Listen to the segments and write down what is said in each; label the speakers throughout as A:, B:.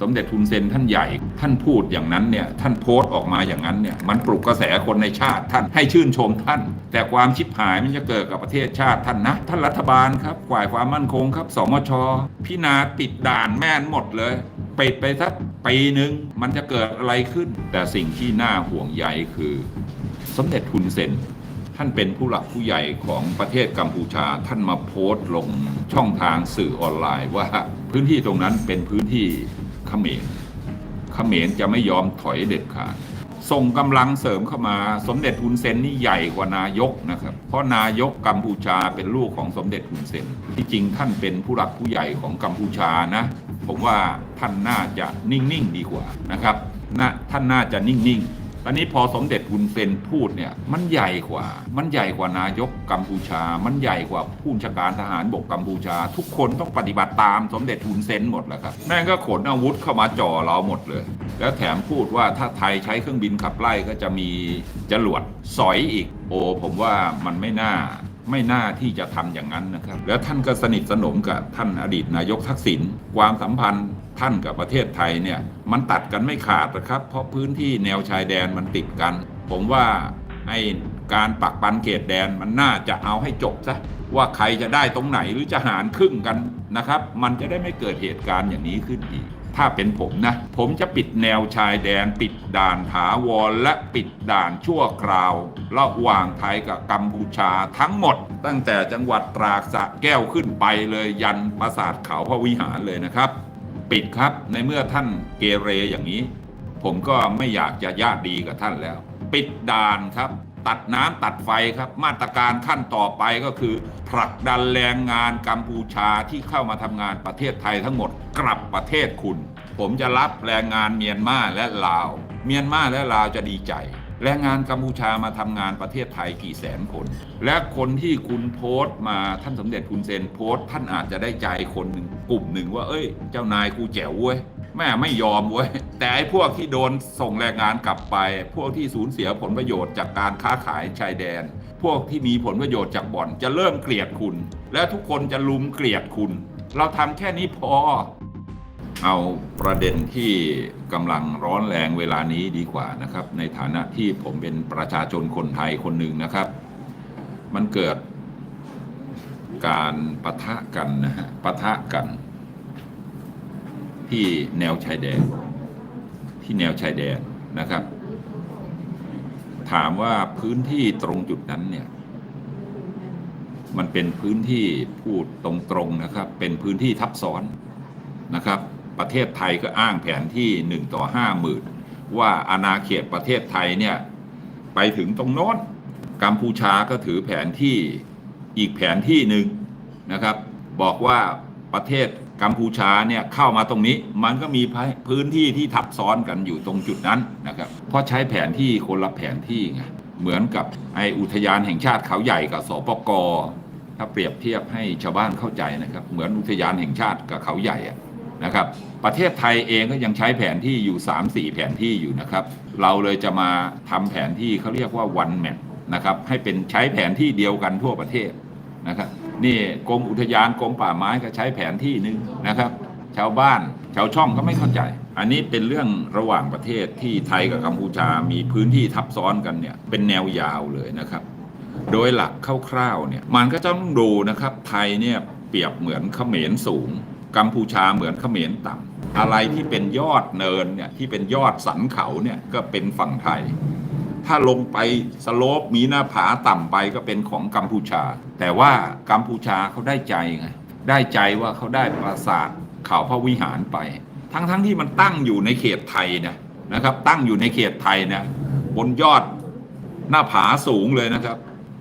A: สมเด็จทุนเซนท่านใหญ่ ท่านพูดอย่างนั้นเนี่ยท่านโพสต์ออกมาอย่างนั้นเนี่ยมันปลุกกระแสคนในชาติท่านให้ชื่นชมท่าน แต่ความชิบหายมันจะเกิดกับประเทศชาติท่านนะ ท่านรัฐบาลครับฝ่ายความมั่นคงครับสมชพินาปิดด่านแม่นหมดเลยปิดไปสักปีหนึ่งมันจะเกิดอะไรขึ้น แต่สิ่งที่น่าห่วงใยคือ สมเด็จทุนเซนท่านเป็นผู้หลักผู้ใหญ่ของประเทศกัมพูชาท่านมาโพสต์ลงช่องทางสื่อออนไลน์ว่าพื้นที่ตรงนั้นเป็นพื้นที่ มรเขมรจะไม่ยอมถอยเด็ดขาด ส่งกำลังเสริมเข้ามาสมเด็จทุนเซนนี่ใหญ่กว่านายกนะครับ เพราะนายกกัมพูชาเป็นลูกของสมเด็จทุนเซนที่จริงท่านเป็นผู้หลักผู้ใหญ่ของกัมพูชานะ ผมว่าท่านน่าจะนิ่งๆดีกว่านะครับนะท่านน่าจะนิ่งๆ อันนี้พอสมเด็จฮุนเซนพูดเนี่ยมันใหญ่กว่า มันใหญ่กว่านายกกัมพูชา มันใหญ่กว่าผู้บัญชาการทหารบกกัมพูชา ทุกคนต้องปฏิบัติตามสมเด็จฮุนเซนหมดแล้วครับแม่งก็ขนอาวุธเข้ามาจ่อเราหมดเลย แล้วแถมพูดว่าถ้าไทยใช้เครื่องบินขับไล่ก็จะมีจรวดสอยอีก โอ้ผมว่ามันไม่น่าไม่น่าที่จะทำอย่างนั้นนะครับ แล้วท่านก็สนิทสนมกับท่านอดีตนายกทักษิณความสัมพันธ์ ท่านกับประเทศไทยเนี่ยมันตัดกันไม่ขาดนะครับ เพราะพื้นที่แนวชายแดนมันติดกัน ผมว่าไอ้การปักปันเขตแดนมันน่าจะเอาให้จบซะว่าใครจะได้ตรงไหนหรือจะหารครึ่งกันนะครับ มันจะได้ไม่เกิดเหตุการณ์อย่างนี้ขึ้นอีก ถ้าเป็นผมนะ ผมจะปิดแนวชายแดน ปิดด่านถาวรและปิดด่านชั่วคราวระหว่างไทยกับกัมพูชาทั้งหมด ตั้งแต่จังหวัดตราดสะแก้วขึ้นไปเลยยันปราสาทเขาพระวิหารเลยนะครับ ปิดครับ ในเมื่อท่านเกเรอย่างนี้ ผมก็ไม่อยากจะญาติดีกับท่านแล้ว ปิดด่านครับ ตัดน้ำตัดไฟครับ มาตรการขั้นต่อไปก็คือ ผลักดันแรงงานกัมพูชาที่เข้ามาทำงานประเทศไทยทั้งหมดกลับประเทศคุณ ผมจะรับแรงงานเมียนมาและลาว เมียนมาและลาวจะดีใจ แรงงานกัมพูชามาทำงานประเทศไทยกี่แสนคน และคนที่คุณโพสต์มาท่านสมเด็จคุณเซนโพสต์ ท่านอาจจะได้ใจคนหนึ่งกลุ่มหนึ่งว่า เอ้ย เจ้านายกูแจ๋วเว้ยแม่ไม่ยอมเว้ยแต่ไอ้พวกที่โดนส่งแรงงานกลับไป พวกที่สูญเสียผลประโยชน์จากการค้าขายชายแดน พวกที่มีผลประโยชน์จากบ่อนจะเริ่มเกลียดคุณ และทุกคนจะลุมเกลียดคุณ เราทำแค่นี้พอ เอาประเด็นที่ กำลังร้อนแรงเวลานี้ดีกว่านะครับ ในฐานะที่ผมเป็นประชาชนคนไทยคนหนึ่งนะครับ มันเกิดการปะทะกันนะฮะปะทะกัน ที่แนวชายแดน ที่แนวชายแดนนะครับ ถามว่าพื้นที่ตรงจุดนั้นเนี่ย มันเป็นพื้นที่พูดตรงๆนะครับ เป็นพื้นที่ทับซ้อนนะครับ ประเทศไทยก็อ้างแผนที่หนึ่งต่อห้าหมื่นว่าอาณาเขตประเทศไทยเนี่ย ไปถึงตรงโน้นกัมพูชาก็ถือแผนที่อีกแผนที่หนึ่งนะครับ บอกว่าประเทศกัมพูชาเนี่ยเข้ามาตรงนี้ มันก็มีพื้นที่ที่ทับซ้อนกันอยู่ตรงจุดนั้นนะครับ เพราะใช้แผนที่คนละแผนที่ไงเหมือนกับไออุทยานแห่งชาติเขาใหญ่กับสปกถ้าเปรียบเทียบให้ชาวบ้านเข้าใจนะครับ เหมือนอุทยานแห่งชาติกับเขาใหญ่อะ นะครับประเทศไทยเองก็ยังใช้แผนที่อยู่ 3-4 แผนที่อยู่นะครับ เราเลยจะมาทำแผนที่เขาเรียกว่า one map นะครับให้เป็นใช้แผนที่เดียวกันทั่วประเทศนะครับนี่กรมอุทยานกรมป่าไม้ก็ใช้แผนที่หนึงนะครับ ชาวบ้านชาวช่องก็ไม่เข้าใจ อันนี้เป็นเรื่องระหว่างประเทศที่ไทยกับกัมพูชามีพื้นที่ทับซ้อนกันเนี่ยเป็นแนวยาวเลยนะครับ โดยหลักคร่าวๆเนี่ยมันก็ต้องดูนะครับไทยเนี่ยเปรียบเหมือนเขมรสูง กัมพูชาเหมือนเขมรต่ำอะไรที่เป็นยอดเนินเนี่ยที่เป็นยอดสันเขาเนี่ยก็เป็นฝั่งไทย ถ้าลงไปสโลปมีหน้าผาต่ำไปก็เป็นของกัมพูชา แต่ว่ากัมพูชาเขาได้ใจไงได้ใจว่าเขาได้ปราสาทเขาพระวิหารไป ทั้งๆทที่มันตั้งอยู่ในเขตไทยนะนะครับ ตั้งอยู่ในเขตไทยนะบนยอดหน้าผาสูงเลยนะครับ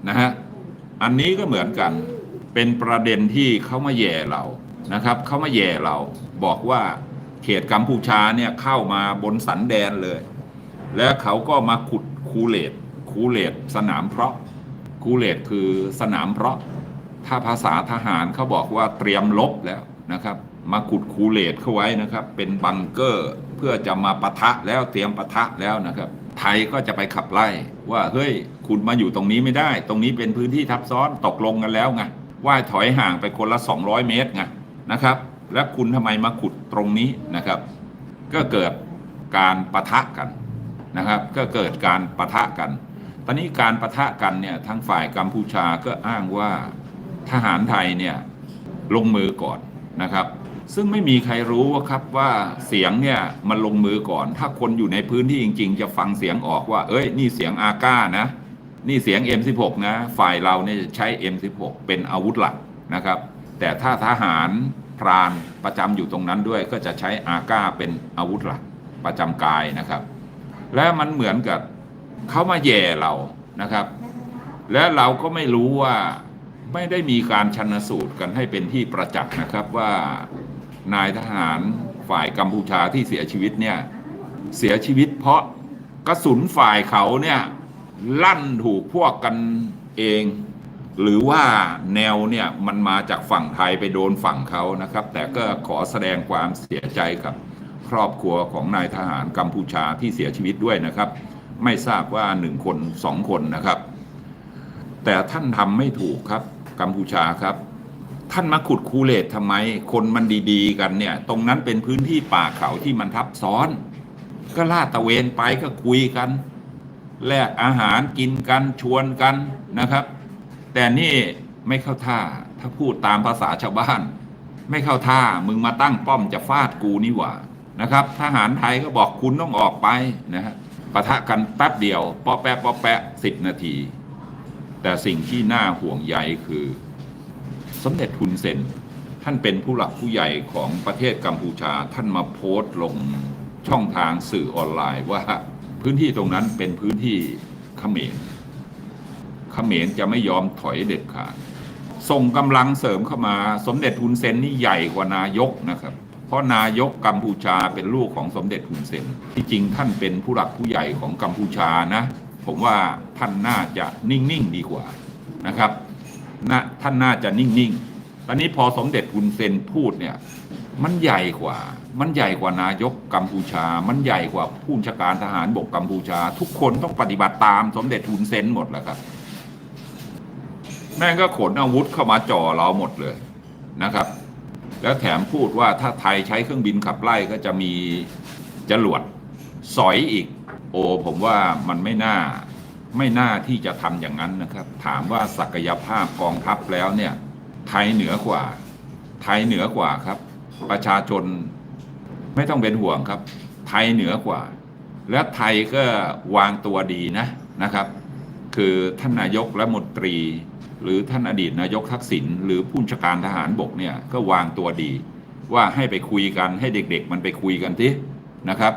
A: นะฮะอันนี้ก็เหมือนกันเป็นประเด็นที่เขามาแย่เรา นะครับเขามาแย่เราบอกว่าเขตกัมพูชาเนี่ยเข้ามาบนสันแดนเลย แล้วเขาก็มาขุดคูเลตคูเลตสนามเพราะคูเลตคือสนามเพราะ ถ้าภาษาทหารเขาบอกว่าเตรียมลบแล้วนะครับ มาขุดคูเลตเข้าไว้นะครับ เป็นบังเกอร์เพื่อจะมาปะทะแล้วเตรียมปะทะแล้วนะครับ ไทยก็จะไปขับไล่ว่าเฮ้ยคุณมาอยู่ตรงนี้ไม่ได้ ตรงนี้เป็นพื้นที่ทับซ้อนตกลงกันแล้วไงว่าถอยห่างไปคนละ 200 เมตรไง นะครับ แล้วคุณทำไมมาขุดตรงนี้นะครับ ก็เกิดการปะทะกันนะครับ ก็เกิดการปะทะกัน ตอนนี้การปะทะกันเนี่ยทางฝ่ายกัมพูชาก็อ้างว่าทหารไทยเนี่ยลงมือก่อนนะครับ ซึ่งไม่มีใครรู้ว่าครับว่าเสียงเนี่ยมันลงมือก่อน ถ้าคนอยู่ในพื้นที่จริง ๆ จะฟังเสียงออกว่า เอ้ย นี่เสียงอาก้านะ นี่เสียง M16 นะ ฝ่ายเราเนี่ยจะใช้ M16 เป็นอาวุธหลักนะครับ แต่ถ้าทหารพรานประจำอยู่ตรงนั้นด้วยก็จะใช้อาก้าเป็นอาวุธหลักประจำกายนะครับ และมันเหมือนกับเขามาแย่เรานะครับ และเราก็ไม่รู้ว่าไม่ได้มีการชันสูตรกันให้เป็นที่ประจักษ์นะครับว่านายทหารฝ่ายกัมพูชาที่เสียชีวิตเนี่ยเสียชีวิตเพราะกระสุนฝ่ายเขาเนี่ยลั่นถูกพวกกันเอง หรือว่าแนวเนี่ยมันมาจากฝั่งไทยไปโดนฝั่งเขานะครับ แต่ก็ขอแสดงความเสียใจกับครอบครัวของนายทหารกัมพูชาที่เสียชีวิตด้วยนะครับ ไม่ทราบว่าหนึ่งคนสองคนนะครับ แต่ท่านทำไม่ถูกครับกัมพูชาครับ ท่านมาขุดคูเลตทำไม คนมันดีๆ กันเนี่ย ตรงนั้นเป็นพื้นที่ป่าเขาที่มันทับซ้อน ก็ลาดตะเวนไปก็คุยกัน แลกอาหารกินกันชวนกันนะครับ แต่นี่ไม่เข้าท่า ถ้าพูดตามภาษาชาวบ้าน ไม่เข้าท่ามึงมาตั้งป้อมจะฟาดกูนี่หว่านะครับทหารไทยก็บอกคุณต้องออกไปนะฮะปะทะกันแป๊บเดียวปอแปะปอแปะสิบนาที แต่สิ่งที่น่าห่วงใยคือ สมเด็จทุนเซนท่านเป็นผู้หลักผู้ใหญ่ของประเทศกัมพูชาท่านมาโพสต์ลงช่องทางสื่อออนไลน์ว่าพื้นที่ตรงนั้นเป็นพื้นที่เขมร เขมรจะไม่ยอมถอยเด็ดขาด ส่งกำลังเสริมเข้ามา สมเด็จทุนเซนนี่ใหญ่กว่านายกนะครับ เพราะนายกกัมพูชาเป็นลูกของสมเด็จทุนเซน ที่จริงท่านเป็นผู้หลักผู้ใหญ่ของกัมพูชานะ ผมว่าท่านน่าจะนิ่งๆดีกว่านะครับนะท่านน่าจะนิ่งๆ ตอนนี้พอสมเด็จทุนเซนพูดเนี่ยมันใหญ่กว่า มันใหญ่กว่านายกกัมพูชา มันใหญ่กว่าผู้บัญชาการทหารบกกัมพูชา ทุกคนต้องปฏิบัติตามสมเด็จทุนเซนหมดแหละครับ แม่งก็ขนอาวุธเข้ามาจ่อเราหมดเลยนะครับ แล้วแถมพูดว่าถ้าไทยใช้เครื่องบินขับไล่ก็จะมีจรวดสอยอีก โอ้ผมว่ามันไม่น่าไม่น่าที่จะทำอย่างนั้นนะครับ ถามว่าศักยภาพกองทัพแล้วเนี่ย ไทยเหนือกว่า ไทยเหนือกว่าครับ ประชาชนไม่ต้องเป็นห่วงครับ ไทยเหนือกว่า และไทยก็วางตัวดีนะนะครับ คือท่านนายกและมนตรี หรือท่านอดีตนายกทักษิณหรือผู้บัญชการทหารบกเนี่ยก็วางตัวดี ว่าให้ไปคุยกันให้เด็กๆ มันไปคุยกันทีนะครับ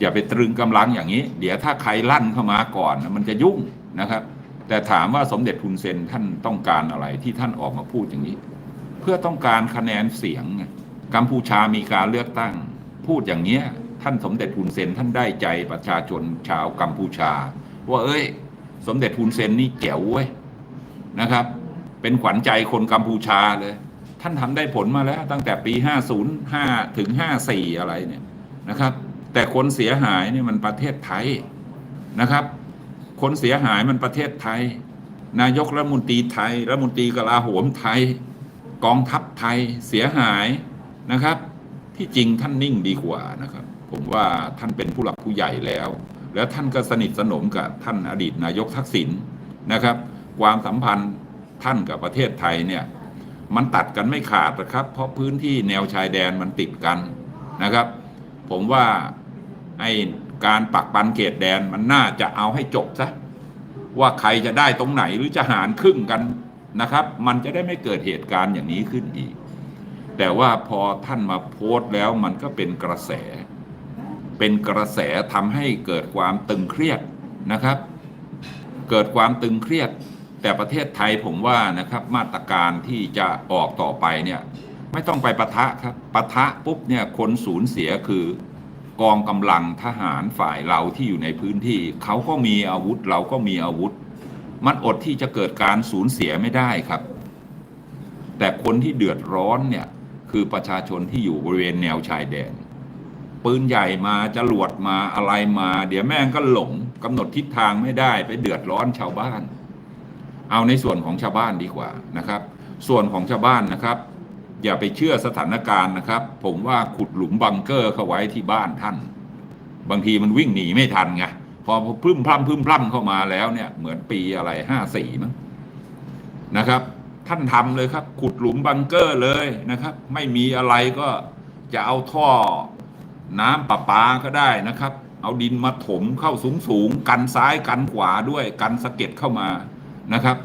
A: อย่าไปตรึงกำลังอย่างนี้ เดี๋ยวถ้าใครลั่นเข้ามาก่อนมันจะยุ่งนะครับ แต่ถามว่าสมเด็จทุนเซนท่านต้องการอะไรที่ท่านออกมาพูดอย่างนี้ เพื่อต้องการคะแนนเสียงไงกัมพูชามีการเลือกตั้ง พูดอย่างเนี้ยท่านสมเด็จทุนเซนท่านได้ใจประชาชนชาวกัมพูชา ว่าเอ้ย สมเด็จทุนเซนนี่เจ๋วเว้ย นะครับ เป็นขวัญใจคนกัมพูชาเลย ท่านทำได้ผลมาแล้วตั้งแต่ปี 505 ถึง 54 อะไรเนี่ยนะครับ แต่คนเสียหายเนี่ยมันประเทศไทยนะครับ คนเสียหายมันประเทศไทย นายกรัฐมนตรีไทยรัฐมนตรีกลาโหมไทย กองทัพไทยเสียหายนะครับ ที่จริงท่านนิ่งดีกว่านะครับ ผมว่าท่านเป็นผู้หลักผู้ใหญ่แล้ว แล้วท่านก็สนิทสนมกับท่านอดีตนายกทักษิณนะครับ ความสัมพันธ์ท่านกับประเทศไทยเนี่ยมันตัดกันไม่ขาดนะครับ เพราะพื้นที่แนวชายแดนมันติดกันนะครับ ผมว่าไอการปักปันเขตแดนมันน่าจะเอาให้จบซะว่าใครจะได้ตรงไหนหรือจะหารครึ่งกันนะครับ มันจะได้ไม่เกิดเหตุการณ์อย่างนี้ขึ้นอีก แต่ว่าพอท่านมาโพสต์แล้วมันก็เป็นกระแส เป็นกระแสทำให้เกิดความตึงเครียดนะครับ เกิดความตึงเครียด แต่ประเทศไทยผมว่านะครับมาตรการที่จะออกต่อไปเนี่ยไม่ต้องไปปะทะครับปะทะปุ๊บเนี่ยคนสูญเสียคือกองกำลังทหารฝ่ายเราที่อยู่ในพื้นที่เขาก็มีอาวุธเราก็มีอาวุธ มันอดที่จะเกิดการสูญเสียไม่ได้ครับ แต่คนที่เดือดร้อนเนี่ยคือประชาชนที่อยู่บริเวณแนวชายแดน ปืนใหญ่มาจรวดมาอะไรมา เดี๋ยวแม่งก็หลงกำหนดทิศทางไม่ได้ไปเดือดร้อนชาวบ้าน เอาในส่วนของชาวบ้านดีกว่านะครับ ส่วนของชาวบ้านนะครับ อย่าไปเชื่อสถานการณ์นะครับ ผมว่าขุดหลุมบังเกอร์เข้าไว้ที่บ้านท่าน บางทีมันวิ่งหนีไม่ทันไงพอพึ่มพล่ำพึ่มพล่ำเข้ามาแล้วเนี่ยเหมือนปีอะไรห้าสี่มั้งนะครับ ท่านทำเลยครับ ขุดหลุมบังเกอร์เลยนะครับ ไม่มีอะไรก็จะเอาท่อน้ำประปาก็ได้นะครับ เอาดินมาถมเข้าสูงสูงกันซ้ายกันขวาด้วยกันสะเก็ดเข้ามา นะครับ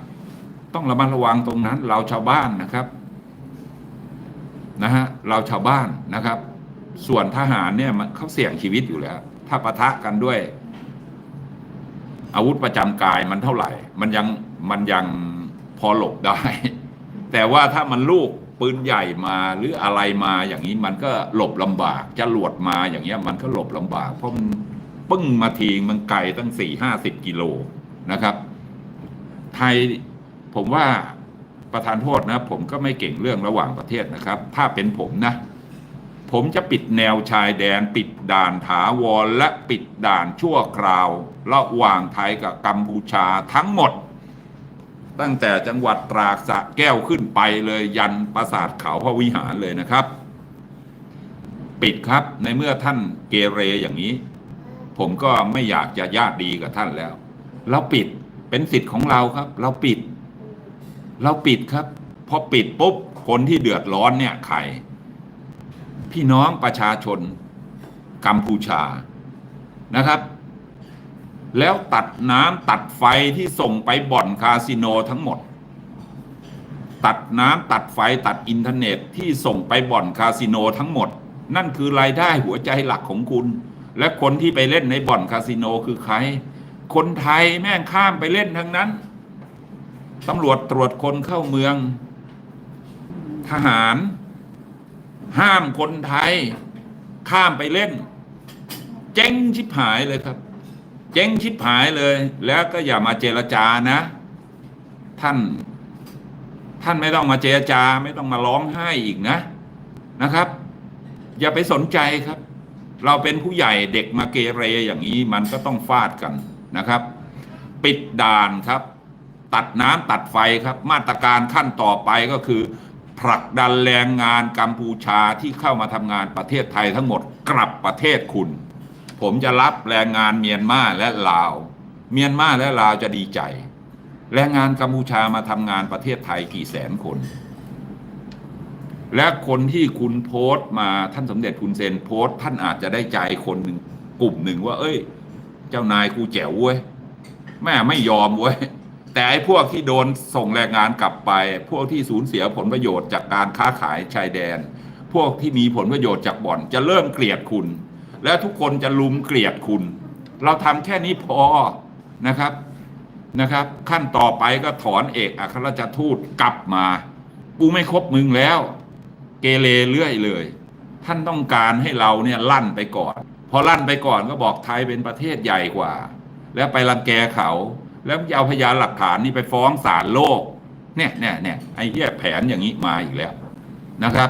A: ต้องระมัดระวังตรงนั้น เราชาวบ้านนะครับนะฮะเราชาวบ้านนะครับ ส่วนทหารเนี่ยมันเขาเสี่ยงชีวิตอยู่แล้ว ถ้าปะทะกันด้วย อาวุธประจำกายมันเท่าไหร่ มันยังมันยังพอหลบได้ แต่ว่าถ้ามันลูกปืนใหญ่มาหรืออะไรมาอย่างนี้มันก็หลบลำบากจะหลวดมาอย่างเงี้ยมันก็หลบลำบาก เพราะมันปึ้งมาทีมันไกลตั้งสี่ห้าสิบกิโลนะครับ ไทยผมว่าประธานโทษนะ ผมก็ไม่เก่งเรื่องระหว่างประเทศนะครับ ถ้าเป็นผมนะ ผมจะปิดแนวชายแดน ปิดด่านถาวรและปิดด่านชั่วคราว ระหว่างไทยกับกัมพูชาทั้งหมด ตั้งแต่จังหวัดตราสระแก้วขึ้นไปเลยยันปราสาทเขาพระวิหารเลยนะครับ ปิดครับในเมื่อท่านเกเรอย่างนี้ ผมก็ไม่อยากจะญาติดีกับท่านแล้วเราปิด เป็นสิทธิ์ของเราครับ เราปิด เราปิดครับ พอปิดปุ๊บ คนที่เดือดร้อนเนี่ยใครพี่น้องประชาชนกัมพูชานะครับ แล้วตัดน้ำตัดไฟที่ส่งไปบ่อนคาสิโนทั้งหมด ตัดน้ำตัดไฟตัดอินเทอร์เน็ตที่ส่งไปบ่อนคาสิโนทั้งหมด นั่นคือรายได้หัวใจหลักของคุณ และคนที่ไปเล่นในบ่อนคาสิโนคือใคร คนไทยแม่งข้ามไปเล่นทั้งนั้น ตำรวจตรวจคนเข้าเมือง ทหาร ห้ามคนไทย ข้ามไปเล่น เจ๊งชิบหายเลยครับ เจ๊งชิบหายเลย แล้วก็อย่ามาเจรจานะ ท่าน ท่านไม่ต้องมาเจรจา ไม่ต้องมาร้องไห้อีกนะนะครับ อย่าไปสนใจครับเราเป็นผู้ใหญ่เด็กมาเกเรอย่างนี้มันก็ต้องฟาดกัน นะครับ ปิดด่านครับ ตัดน้ำตัดไฟครับ มาตรการขั้นต่อไปก็คือ ผลักดันแรงงานกัมพูชาที่เข้ามาทำงานประเทศไทยทั้งหมดกลับประเทศคุณ ผมจะรับแรงงานเมียนมาและลาว เมียนมาและลาวจะดีใจ แรงงานกัมพูชามาทำงานประเทศไทยกี่แสนคนและคนที่คุณโพสต์มาท่านสมเด็จคุณเซนโพสต์ท่านอาจจะได้ใจคนหนึ่งกลุ่มหนึ่งว่า เอ้ย เจ้านายกูแจ๋วเว้ยแม่ไม่ยอมเว้ยแต่ไอ้พวกที่โดนส่งแรงงานกลับไป พวกที่สูญเสียผลประโยชน์จากการค้าขายชายแดน พวกที่มีผลประโยชน์จากบ่อนจะเริ่มเกลียดคุณ และทุกคนจะลุมเกลียดคุณ เราทำแค่นี้พอนะครับนะครับ ขั้นต่อไปก็ถอนเอกอัครราชทูตกลับมากูไม่คบมึงแล้ว เกเรเรื่อยเลย ท่านต้องการให้เราเนี่ยลั่นไปก่อน พอลั่นไปก่อนก็บอกไทยเป็นประเทศใหญ่กว่า แล้วไปรังแกเขา แล้วเอาพยานหลักฐานนี้ไปฟ้องศาลโลก เนี่ยเนี่ยเนี่ยไอ้เหี้ยแผนอย่างนี้มาอีกแล้วนะครับ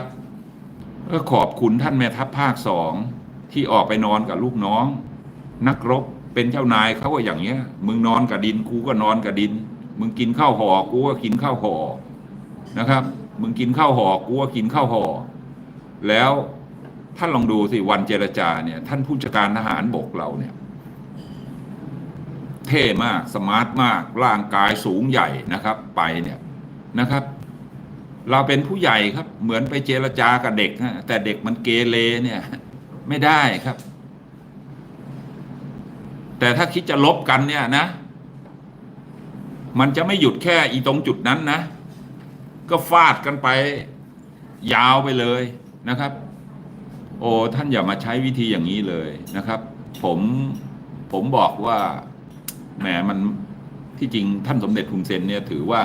A: ก็ขอบคุณท่านแม่ทัพภาคสองที่ออกไปนอนกับลูกน้อง นักรบเป็นเจ้านายเขาก็อย่างเงี้ย มึงนอนกับดินกูก็นอนกับดิน มึงกินข้าวห่อกูก็กินข้าวห่อนะครับ มึงกินข้าวห่อกูก็กินข้าวห่อแล้ว ท่านลองดูสิวันเจรจาเนี่ย ท่านผู้จัดการทหารบกเราเนี่ย เท่มากสมาร์ทมาก ร่างกายสูงใหญ่นะครับ ไปเนี่ยนะครับ เราเป็นผู้ใหญ่ครับ เหมือนไปเจรจากับเด็กฮะแต่เด็กมันเกเรเนี่ย ไม่ได้ครับ แต่ถ้าคิดจะลบกันเนี่ยนะ มันจะไม่หยุดแค่อีตรงจุดนั้นนะ ก็ฟาดกันไป ยาวไปเลยนะครับ โอ้ท่านอย่ามาใช้วิธีอย่างนี้เลยนะครับ ผมผมบอกว่าแหมมันที่จริงท่านสมเด็จทุนเซนเนี่ยถือว่า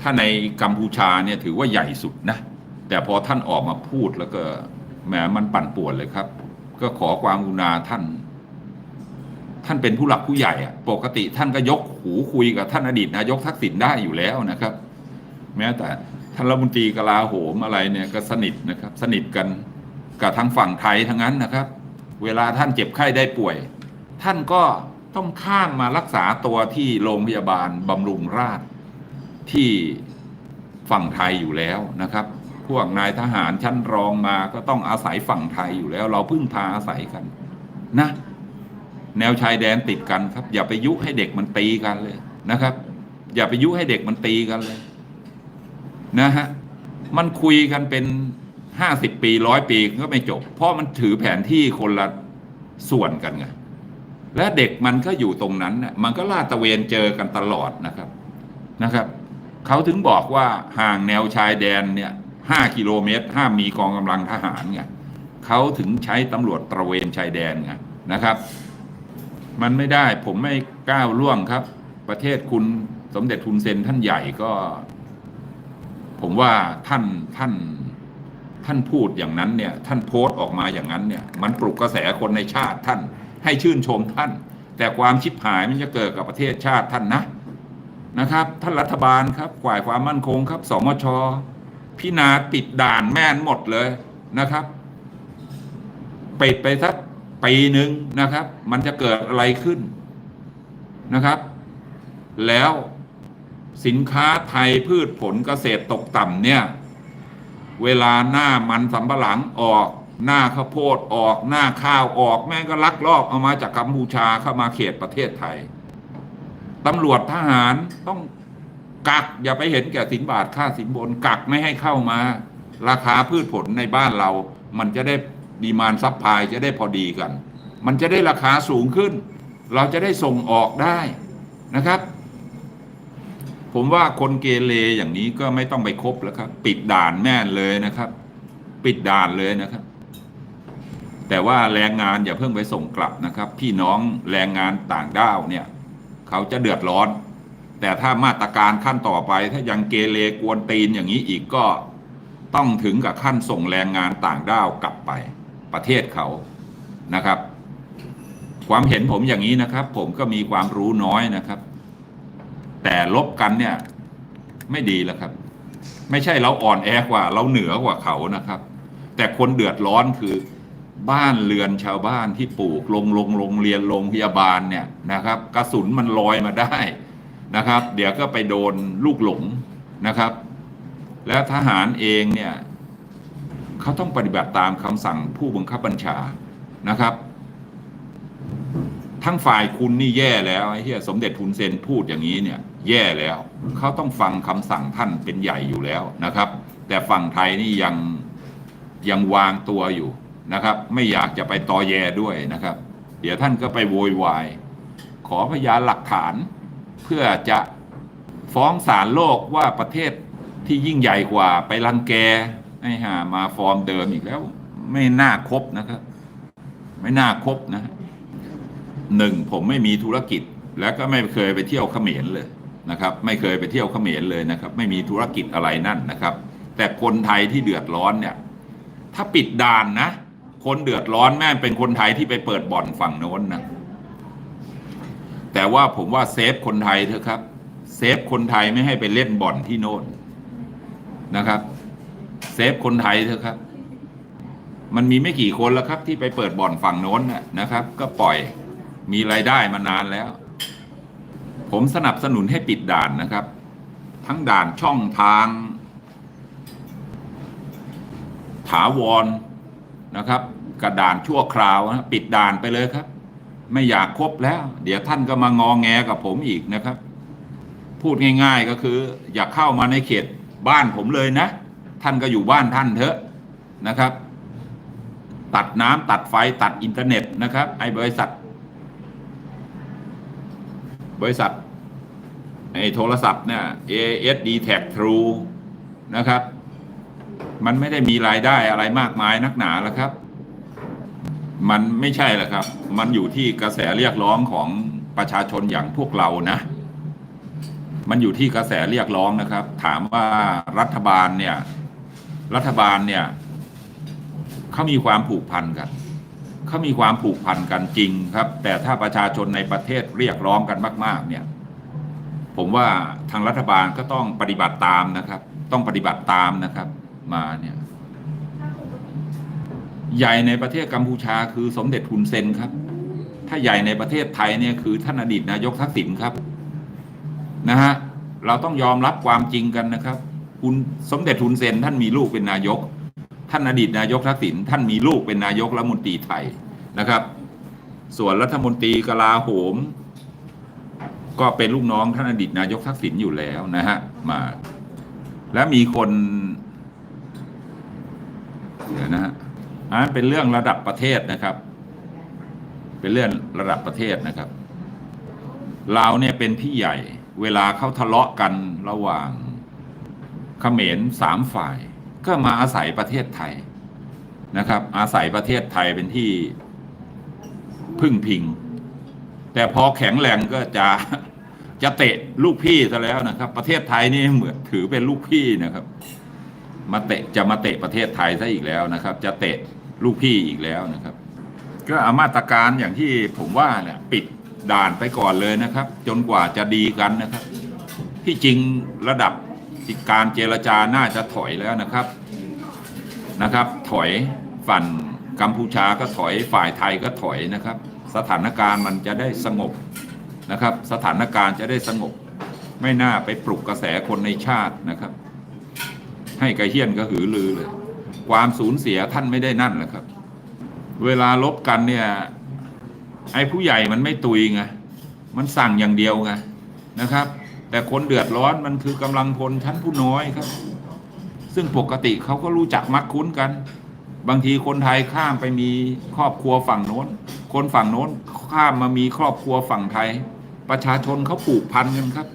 A: ถ้าในกัมพูชาเนี่ยถือว่าใหญ่สุดนะ แต่พอท่านออกมาพูดแล้วก็แหมมันปั่นป่วนเลยครับ ก็ขอความกรุณาท่าน ท่านเป็นผู้หลักผู้ใหญ่อะปกติท่านก็ยกหูคุยกับท่านอดีตนายกทักษิณได้อยู่แล้วนะครับ แม้แต่ท่านรัฐมนตรีกลาโหมอะไรเนี่ยก็สนิทนะครับ สนิทกัน กับทางฝั่งไทยทั้งนั้นนะครับ เวลาท่านเจ็บไข้ได้ป่วย ท่านก็ต้องข้ามมารักษาตัวที่โรงพยาบาลบำรุงราษฎร์ที่ฝั่งไทยอยู่แล้วนะครับ พวกนายทหารชั้นรองมาก็ต้องอาศัยฝั่งไทยอยู่แล้ว เราพึ่งพาอาศัยกันนะ แนวชายแดนติดกันครับ อย่าไปยุให้เด็กมันตีกันเลยนะครับ อย่าไปยุให้เด็กมันตีกันเลย นะฮะ มันคุยกันเป็น ห้าสิบปีร้อยปีก็ไม่จบ เพราะมันถือแผนที่คนละส่วนกันไงและเด็กมันก็อยู่ตรงนั้นน่ะมันก็ลาดตะเวนเจอกันตลอดนะครับนะครับ เขาถึงบอกว่าห่างแนวชายแดนเนี่ยห้ากิโลเมตรห้ามมีกองกำลังทหารไงเขาถึงใช้ตำรวจตระเวนชายแดนไงนะครับ มันไม่ได้ผมไม่ก้าวล่วงครับ ประเทศคุณสมเด็จทุนเซนท่านใหญ่ก็ ผมว่าท่านท่าน ท่านพูดอย่างนั้นเนี่ยท่านโพสต์ออกมาอย่างนั้นเนี่ยมันปลุกกระแสคนในชาติท่านให้ชื่นชมท่าน แต่ความชิบหายมันจะเกิดกับประเทศชาติท่านนะนะครับ ท่านรัฐบาลครับฝ่ายความมั่นคงครับสมชพินาศปิดด่านแม่นหมดเลยนะครับปิดไปสักปีหนึ่งนะครับ มันจะเกิดอะไรขึ้นนะครับ แล้วสินค้าไทยพืชผลเกษตรตกต่ำเนี่ย เวลาหน้ามันสำปะหลังออก หน้าข้าวโพดออกหน้าข้าวออก แม่งก็ลักลอบเอามาจากกัมพูชาเข้ามาเขตประเทศไทยตำรวจทหารต้องกักอย่าไปเห็นแก่สินบาทค่าสินบนกักไม่ให้เข้ามา ราคาพืชผลในบ้านเรา มันจะได้ดีมานซับพลายจะได้พอดีกัน มันจะได้ราคาสูงขึ้น เราจะได้ส่งออกได้นะครับ ผมว่าคนเกเรอย่างนี้ก็ไม่ต้องไปคบแล้วครับ ปิดด่านแม่นเลยนะครับ ปิดด่านเลยนะครับ แต่ว่าแรงงานอย่าเพิ่งไปส่งกลับนะครับ พี่น้องแรงงานต่างด้าวเนี่ย เขาจะเดือดร้อน แต่ถ้ามาตรการขั้นต่อไป ถ้ายังเกเรกวนตีนอย่างนี้อีกก็ต้องถึงกับขั้นส่งแรงงานต่างด้าวกลับไปประเทศเขานะครับ ความเห็นผมอย่างนี้นะครับ ผมก็มีความรู้น้อยนะครับ แต่ลบกันเนี่ย ไม่ดีแล้วครับ ไม่ใช่เราอ่อนแอกว่า เราเหนือกว่าเขานะครับ แต่คนเดือดร้อนคือบ้านเรือนชาวบ้านที่ปลูกลงลงโรงเรียนโรงพยาบาลเนี่ยนะครับ กระสุนมันลอยมาได้นะครับ เดี๋ยวก็ไปโดนลูกหลงนะครับ แล้วทหารเองเนี่ยเขาต้องปฏิบัติตามคำสั่งผู้บังคับบัญชานะครับ ทั้งฝ่ายคุณนี่แย่แล้วไอ้เหี้ยสมเด็จทุนเซนพูดอย่างนี้เนี่ย แย่แล้ว เขาต้องฟังคำสั่งท่านเป็นใหญ่อยู่แล้วนะครับ แต่ฝั่งไทยนี่ยังยังวางตัวอยู่นะครับ ไม่อยากจะไปตอแยด้วยนะครับ เดี๋ยวท่านก็ไปโวยวาย ขอพยานหลักฐานเพื่อจะฟ้องศาลโลกว่าประเทศที่ยิ่งใหญ่กว่าไปรังแกให้ห่ามาฟอร์มเดิมอีกแล้ว ไม่น่าครบนะครับ ไม่น่าครบนะหนึ่งผมไม่มีธุรกิจแล้วก็ไม่เคยไปเที่ยวเขมรเลย นะครับไม่เคยไปเที่ยวเขมรเลยนะครับ ไม่มีธุรกิจอะไรนั่นนะครับ แต่คนไทยที่เดือดร้อนเนี่ย ถ้าปิดด่านนะคนเดือดร้อนแม่เป็นคนไทยที่ไปเปิดบ่อนฝั่งโน้นนะแต่ว่าผมว่าเซฟคนไทยเถอะครับเซฟคนไทยไม่ให้ไปเล่นบ่อนที่โน้นนะครับเซฟคนไทยเถอะครับ มันมีไม่กี่คนแล้วครับ ที่ไปเปิดบ่อนฝั่งโน้นนะนะครับ ก็ปล่อยมีรายได้มานานแล้ว ผมสนับสนุนให้ปิดด่านนะครับ ทั้งด่านช่องทาง ถาวรนะครับกระด่านชั่วคราวนะปิดด่านไปเลยครับ ไม่อยากคบแล้ว เดี๋ยวท่านก็มางองแงกับผมอีกนะครับ พูดง่าย ๆก็คือ อย่าเข้ามาในเขตบ้านผมเลยนะ ท่านก็อยู่บ้านท่านเถอะนะครับ ตัดน้ำตัดไฟตัดอินเทอร์เน็ตนะครับ ไอ้บริษัท บริษัท ไอ้โทรศัพท์เนี่ย ASD Tag True นะครับ มันไม่ได้มีรายได้อะไรมากมายนักหนาแล้วครับ มันไม่ใช่แหละครับ มันอยู่ที่กระแสเรียกร้องของประชาชนอย่างพวกเรานะ มันอยู่ที่กระแสเรียกร้องนะครับ ถามว่ารัฐบาลเนี่ย รัฐบาลเนี่ยเขามีความผูกพันกันเขามีความผูกพันกันจริงครับ แต่ถ้าประชาชนในประเทศเรียกร้องกันมาก ๆ เนี่ย ผมว่าทางรัฐบาลก็ต้องปฏิบัติตามนะครับ ต้องปฏิบัติตามนะครับ มาเนี่ยใหญ่ในประเทศกัมพูชาคือสมเด็จทุนเซนครับ ถ้าใหญ่ในประเทศไทยเนี่ยคือท่านอดีตนายกทักษิณครับนะฮะเราต้องยอมรับความจริงกันนะครับ คุณสมเด็จทุนเซนท่านมีลูกเป็นนายก ท่านอดีตนายกทักษิณท่านมีลูกเป็นนายกรัฐมนตรีไทยนะครับ ส่วนรัฐมนตรีกลาโหม ก็เป็นลูกน้องท่านอดีตนายกทักษิณอยู่แล้วนะฮะมาและมีคนเดี๋ยวนะฮะอันนั้นเป็นเรื่องระดับประเทศนะครับ เป็นเรื่องระดับประเทศนะครับเราเนี่ยเป็นพี่ใหญ่ เวลาเขาทะเลาะกันระหว่างเขมรสามฝ่าย ก็มาอาศัยประเทศไทยนะครับ อาศัยประเทศไทยเป็นที่พึ่งพิง แต่พอแข็งแรงก็จะจะเตะลูกพี่ซะแล้วนะครับ ประเทศไทยนี่เหมือนถือเป็นลูกพี่นะครับ มาเตะจะมาเตะประเทศไทยซะอีกแล้วนะครับ จะเตะลูกพี่อีกแล้วนะครับ ก็เอามาตรการอย่างที่ผมว่าเนี่ยปิดด่านไปก่อนเลยนะครับ จนกว่าจะดีกันนะครับ ที่จริงระดับการเจรจาน่าจะถอยแล้วนะครับนะครับ ถอยฝั่งกัมพูชาก็ถอยฝ่ายไทยก็ถอยนะครับ สถานการณ์มันจะได้สงบนะครับ สถานการณ์จะได้สงบ ไม่น่าไปปลุกกระแสคนในชาตินะครับ ให้กระเฮี้ยนกระหือรือเลย ความสูญเสียท่านไม่ได้นั่นแหละครับ เวลาลบกันเนี่ย ไอ้ผู้ใหญ่มันไม่ตุยไงมันสั่งอย่างเดียวไงนะครับ แต่คนเดือดร้อนมันคือกำลังพลชั้นผู้น้อยครับ ซึ่งปกติเขาก็รู้จักมักคุ้นกัน บางทีคนไทยข้ามไปมีครอบครัวฝั่งโน้น คนฝั่งโน้นข้ามมามีครอบครัวฝั่งไทย ประชาชนเขาผูกพันกันครับ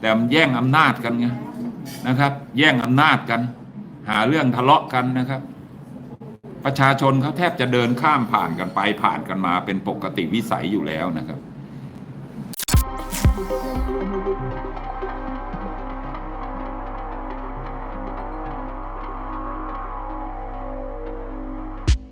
A: แต่มันแย่งอำนาจกันไงนะครับ แย่งอำนาจกัน หาเรื่องทะเลาะกันนะครับ ประชาชนเขาแทบจะเดินข้ามผ่านกันไปผ่านกันมาเป็นปกติวิสัยอยู่แล้วนะครับ